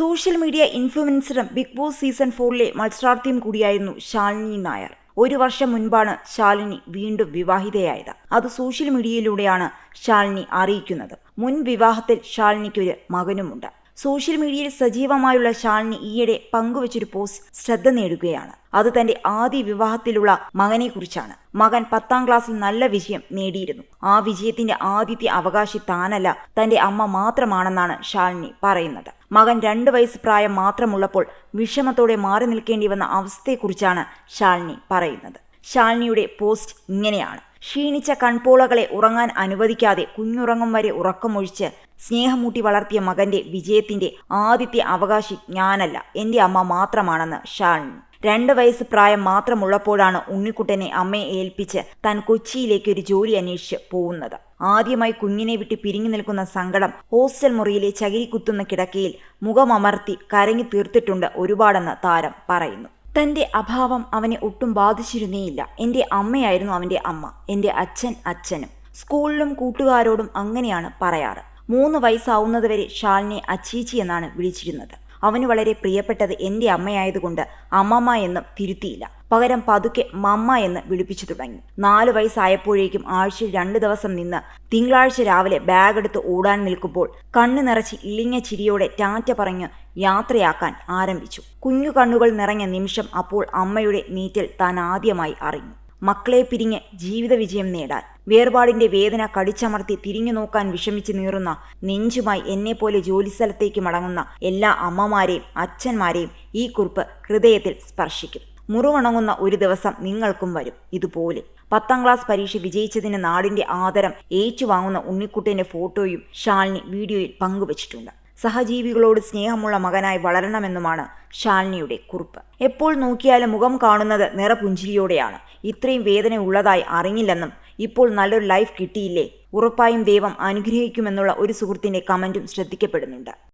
Social media ഇൻഫ്ലുവൻസറും big Boss season ഫോറിലെ മത്സരാർത്ഥിയും കൂടിയായിരുന്നു ശാലിനി നായർ. ഒരു വർഷം മുൻപാണ് ശാലിനി വീണ്ടും വിവാഹിതയായത്. അത് സോഷ്യൽ മീഡിയയിലൂടെയാണ് ശാലിനി അറിയിക്കുന്നത്. മുൻ വിവാഹത്തിൽ ശാലിനിക്കൊരു മകനുമുണ്ട്. സോഷ്യൽ മീഡിയയിൽ സജീവമായുള്ള ശാലിനി ഈയിടെ പങ്കുവച്ചൊരു പോസ്റ്റ് ശ്രദ്ധ നേടുകയാണ്. അത് തന്റെ ആദ്യ വിവാഹത്തിലുള്ള മകനെക്കുറിച്ചാണ്. മകൻ പത്താം ക്ലാസ്സിൽ നല്ല വിജയം നേടിയിരുന്നു. ആ വിജയത്തിന്റെ ആദ്യത്തെ അവകാശി താനല്ല തന്റെ അമ്മ മാത്രമാണെന്നാണ് ശാലിനി പറയുന്നത്. മകൻ രണ്ട് വയസ്സ് പ്രായം മാത്രമുള്ളപ്പോൾ വിഷമത്തോടെ മാറി നിൽക്കേണ്ടി വന്ന അവസ്ഥയെക്കുറിച്ചാണ് ശാലിനി പറയുന്നത്. ശാലിനിയുടെ പോസ്റ്റ് ഇങ്ങനെയാണ്. ക്ഷീണിച്ച കൺപോളകളെ ഉറങ്ങാൻ അനുവദിക്കാതെ കുഞ്ഞുറങ്ങും വരെ ഉറക്കമൊഴിച്ച് സ്നേഹമൂട്ടി വളർത്തിയ മകന്റെ വിജയത്തിന്റെ ആദ്യത്തെ അവകാശി ഞാനല്ല എന്റെ അമ്മ മാത്രമാണെന്ന് ശാലിനി രണ്ട് വയസ്സ് പ്രായം മാത്രമുള്ളപ്പോഴാണ് ഉണ്ണിക്കുട്ടനെ അമ്മയെ ഏൽപ്പിച്ച് താൻ കൊച്ചിയിലേക്ക് ഒരു ജോലി അന്വേഷിച്ച് പോകുന്നത്. ആദ്യമായി കുഞ്ഞിനെ വിട്ട് പിരിഞ്ഞു നിൽക്കുന്ന സങ്കടം ഹോസ്റ്റൽ മുറിയിലെ ചകിരി കുത്തുന്ന കിടക്കയിൽ മുഖമമർത്തി കരങ്ങി തീർത്തിട്ടുണ്ട് ഒരുപാടെന്ന് താരം പറയുന്നു. തന്റെ അഭാവം അവനെ ഒട്ടും ബാധിച്ചിരുന്നേയില്ല. എന്റെ അമ്മയായിരുന്നു അവന്റെ അമ്മ. എന്റെ അച്ഛൻ അച്ഛനും. സ്കൂളിലും കൂട്ടുകാരോടും അങ്ങനെയാണ് പറയാറ്. മൂന്ന് വയസ്സാവുന്നതുവരെ ഷാലിനെ അച്ചീച്ചി എന്നാണ് വിളിച്ചിരുന്നത്. അവന് വളരെ പ്രിയപ്പെട്ടത് എന്റെ അമ്മയായതുകൊണ്ട് അമ്മമ്മ എന്നും തിരുത്തിയില്ല. പകരം പതുക്കെ മമ്മ എന്ന് വിളിപ്പിച്ചു തുടങ്ങി. നാല് വയസ്സായപ്പോഴേക്കും ആഴ്ചയിൽ രണ്ട് ദിവസം നിന്ന് തിങ്കളാഴ്ച രാവിലെ ബാഗ് എടുത്ത് ഓടാൻ നിൽക്കുമ്പോൾ കണ്ണു നിറച്ച് ഇളിഞ്ഞ ചിരിയോടെ ടാറ്റ പറഞ്ഞു യാത്രയാക്കാൻ ആരംഭിച്ചു. കുഞ്ഞു കണ്ണുകൾ നിറഞ്ഞ നിമിഷം അപ്പോൾ അമ്മയുടെ നീറ്റൽ താൻ ആദ്യമായി അറിഞ്ഞു. മക്കളെ പിരിഞ്ഞ് ജീവിത വിജയം നേടാൻ. വേർപാടിന്റെ വേദന കടിച്ചമർത്തി തിരിഞ്ഞു നോക്കാൻ വിഷമിച്ച് നീറുന്ന നെഞ്ചുമായി എന്നെപ്പോലെ ജോലിസ്ഥലത്തേക്ക് മടങ്ങുന്ന എല്ലാ അമ്മമാരെയും അച്ഛന്മാരെയും ഈ കുറിപ്പ് ഹൃദയത്തിൽ സ്പർശിക്കും. മുറിവണങ്ങുന്ന ഒരു ദിവസം നിങ്ങൾക്കും വരും ഇതുപോലെ. പത്താം ക്ലാസ് പരീക്ഷ വിജയിച്ചതിന് നാടിന്റെ ആദരം ഏറ്റുവാങ്ങുന്ന ഉണ്ണിക്കുട്ടന്റെ ഫോട്ടോയും ഷാലിനി വീഡിയോയിൽ പങ്കുവച്ചിട്ടുണ്ട്. സഹജീവികളോട് സ്നേഹമുള്ള മകനായി വളരണമെന്നുമാണ് ഷാലിനിയുടെ കുറിപ്പ്. എപ്പോൾ നോക്കിയാലും മുഖം കാണുന്നത് നിറപുഞ്ചിരിയോടെയാണ്. ഇത്രയും വേദന ഉള്ളതായി അറിഞ്ഞില്ലെന്നും ഇപ്പോൾ നല്ലൊരു ലൈഫ് കിട്ടിയില്ലേ? ഉറപ്പായും ദൈവം അനുഗ്രഹിക്കുമെന്നുള്ള ഒരു സുഹൃത്തിന്റെ കമന്റും ശ്രദ്ധിക്കപ്പെടുന്നുണ്ട്.